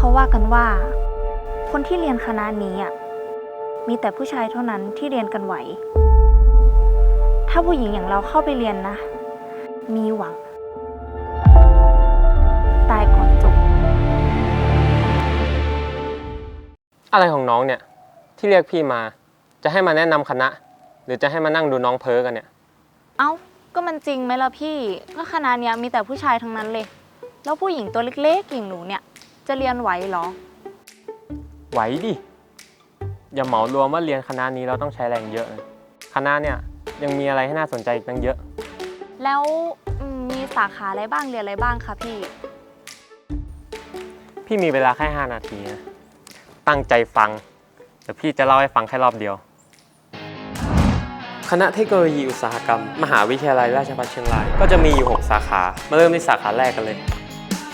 เขาว่ากันว่า คนที่เรียนคณะนี้อะมีแต่ผู้ชายเท่านั้นที่เรียนกันไหว ถ้าผู้หญิงอย่างเราเข้าไปเรียนนะ มีหวัง ตายก่อนจบ อะไรของน้องเนี่ย ที่เรียกพี่มา จะให้มาแนะนำคณะ หรือจะให้มานั่งดูน้องเพ้อกันเนี่ย เอ้า ก็มันจริงไหมล่ะพี่ ก็คณะเนี้ยมีแต่ผู้ชายทั้งนั้นเลย แล้วผู้หญิงตัวเล็กๆอย่างหนูเนี่ย จะเรียนไหวเหรอ ไหวดิ อย่าเหมารวมว่าเรียนคณะนี้เราต้องใช้แรงเยอะนะคณะเนี่ยยังมีอะไรให้น่าสนใจอีกตั้งเยอะ แล้วอืมมีสาขาอะไรบ้างเรียนอะไรบ้างคะพี่ พี่มีเวลาแค่ 5 นาทีนะตั้งใจฟังแต่พี่จะเล่าให้ฟังแค่รอบเดียว คณะเทคโนโลยีอุตสาหกรรม มหาวิทยาลัยราชภัฏเชียงราย ก็จะมีอยู่ 6 สาขา มาเริ่มที่สาขาแรกกันเลย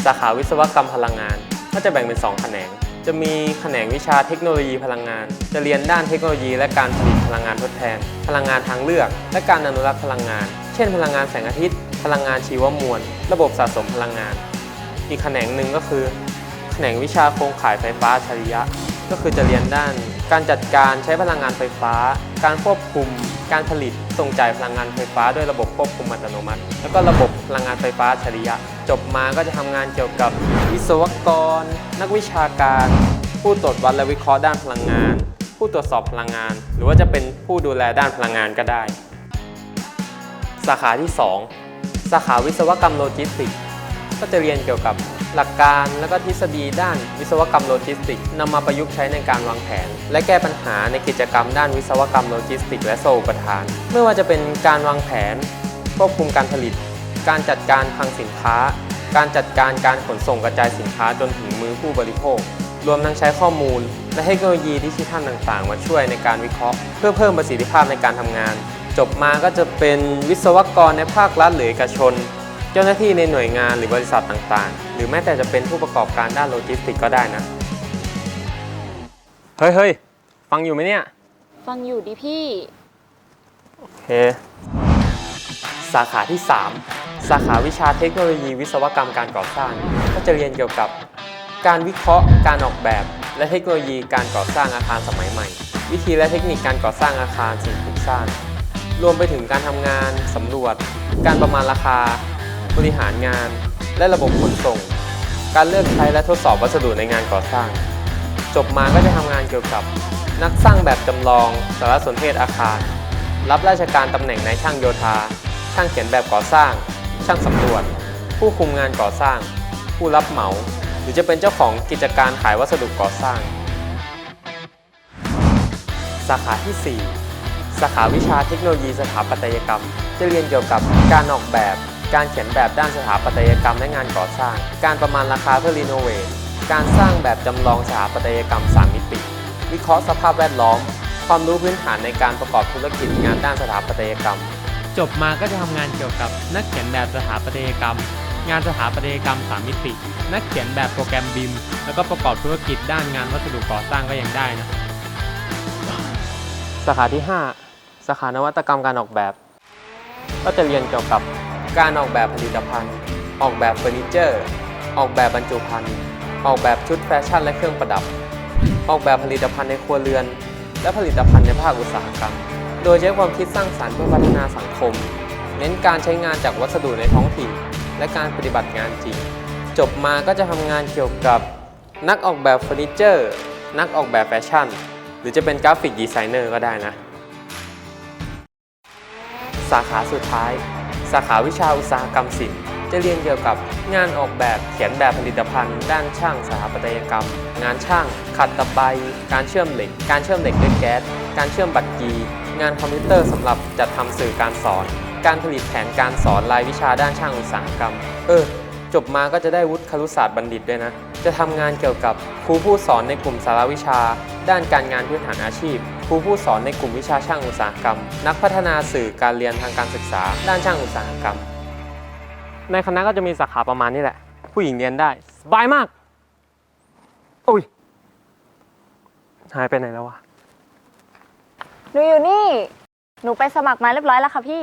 สาขาวิศวกรรมพลังงาน ก็จะแบ่งเป็น 2 แขนง จะมีแขนงวิชาเทคโนโลยีพลังงาน จะเรียนด้านเทคโนโลยี และการผลิตพลังงานทดแทน พลังงานทางเลือก และการอนุรักษ์พลังงาน เช่น พลังงานแสงอาทิตย์ พลังงานชีวมวล ระบบสะสมพลังงาน อีกแขนงหนึ่งก็คือ แขนงวิชาโครงข่ายไฟฟ้าอัริยะ ก็คือจะเรียนด้าน การจัดการใช้พลังงานไฟฟ้า การควบคุม การผลิตส่งจ่ายพลังงานไฟฟ้าด้วยระบบควบคุมอัตโนมัติ แล้วก็ระบบพลังงานไฟฟ้าฉริยะ จบมาก็จะทำงานเกี่ยวกับวิศวกร นักวิชาการ ผู้ตรวจวัดและวิเคราะห์ด้านพลังงาน ผู้ตรวจสอบพลังงาน หรือว่าจะเป็นผู้ดูแลด้านพลังงานก็ได้ สาขาที่ 2 สาขาวิศวกรรมโลจิสติกส์ ก็จะเรียนเกี่ยวกับหลักการและก็ทฤษฎีด้านวิศวกรรมโลจิสติกส์นำมาประยุกต์ใช้ในการวางแผน และแก้ปัญหาในกิจกรรมด้านวิศวกรรมโลจิสติกส์และโซ่อุปทาน ไม่ว่าจะเป็นการวางแผน ควบคุมการผลิต การจัดการคลังสินค้า การจัดการการขนส่งกระจายสินค้าจนถึงมือผู้บริโภค รวมทั้งใช้ข้อมูล และเทคโนโลยีดิจิทัลต่างๆ มาช่วยในการวิเคราะห์ เพื่อเพิ่มประสิทธิภาพในการทำงาน จบมาก็จะเป็นวิศวกรในภาครัฐหรือเอกชน เจ้าหน้าที่ในหน่วยงานหรือบริษัทต่างๆ หรือแม้แต่จะเป็นผู้ประกอบการด้านโลจิสติกส์ก็ได้นะ เฮ้ยเฮ้ยฟังอยู่ไหมเนี่ย ฟังอยู่ดิพี่ โอเค สาขาที่ 3 สาขาวิชาเทคโนโลยีวิศวกรรมการก่อสร้าง ก็จะเรียนเกี่ยวกับ การวิเคราะห์ การออกแบบ และเทคโนโลยีการก่อสร้างอาคารสมัยใหม่ วิธีและเทคนิคการก่อสร้างอาคารสิ่งปลูกสร้าง รวมไปถึงการทำงานสำรวจ การประมาณราคา บริหารงาน และระบบขนส่ง การเลือกใช้และทดสอบวัสดุในงานก่อสร้าง จบมาก็จะทำงานเกี่ยวกับ นักสร้างแบบจำลอง สารสนเทศอาคาร รับราชการตำแหน่งนายช่างโยธา ช่างเขียนแบบก่อสร้าง ช่างสำรวจ ผู้คุมงานก่อสร้าง ผู้รับเหมา หรือจะเป็นเจ้าของกิจการขายวัสดุก่อสร้าง สาขาที่ 4 สาขาวิชาเทคโนโลยีสถาปัตยกรรม จะเรียนเกี่ยวกับการออกแบบ การเขียนแบบด้านสถาปัตยกรรมและงานก่อสร้าง การประมาณราคาเพื่อรีโนเวท การสร้างแบบจำลองสถาปัตยกรรม 3 มิติ วิเคราะห์สภาพแวดล้อม ความรู้พื้นฐานในการประกอบธุรกิจงานด้านสถาปัตยกรรม จบมาก็จะทำงานเกี่ยวกับนักเขียนแบบสถาปัตยกรรม งานสถาปัตยกรรม 3 มิติ นักเขียนแบบโปรแกรมบิมแล้วก็ประกอบธุรกิจด้านงานวัสดุก่อสร้างก็ยังได้นะสาขาที่ 5 สาขานวัตกรรมการออกแบบ ก็จะเรียนเกี่ยวกับ การออกแบบผลิตภัณฑ์ ออกแบบเฟอร์นิเจอร์ ออกแบบบรรจุภัณฑ์ ออกแบบชุดแฟชั่นและเครื่องประดับ ออกแบบผลิตภัณฑ์ในครัวเรือน และผลิตภัณฑ์ในภาคอุตสาหกรรม โดยใช้ความคิดสร้างสรรค์เพื่อพัฒนาสังคม เน้นการใช้งานจากวัสดุในท้องถิ่น และการปฏิบัติงานจริง จบมาก็จะทำงานเกี่ยวกับ นักออกแบบเฟอร์นิเจอร์ นักออกแบบแฟชั่น หรือจะเป็นกราฟิกดีไซเนอร์ก็ได้นะ สาขาสุดท้าย สาขาวิชาอุตสาหกรรมศิลป์จะเรียนเกี่ยวกับงานออกแบบเขียนแบบผลิตภัณฑ์ ด้านช่างสถาปัตยกรรม งานช่าง ขัดตะไบการเชื่อมเหล็ก การเชื่อมเหล็กด้วยแก๊ส การเชื่อมบัตรกี งานคอมพิวเตอร์สำหรับจัดทำสื่อการสอน การผลิตแผนการสอนรายวิชาด้านช่างอุตสาหกรรม เออ จบมาก็จะได้วุฒิครุศาสตร์บัณฑิตด้วยนะ จะทำงานเกี่ยวกับครูผู้สอนในกลุ่มสารวิชา ด้านการงานพื้นฐานอาชีพ ครูผู้สอนในกลุ่มวิชาช่างอุตสาหกรรม นักพัฒนาสื่อการเรียนทางการศึกษา ด้านช่างอุตสาหกรรม ในคณะก็จะมีสาขาประมาณนี้แหละ ผู้หญิงเรียนได้สบายมากอุ้ยหายไปไหนแล้ววะหนูอยู่นี่ หนูไปสมัครมาเรียบร้อยแล้วค่ะพี่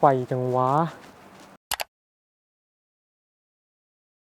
ไวจังวะ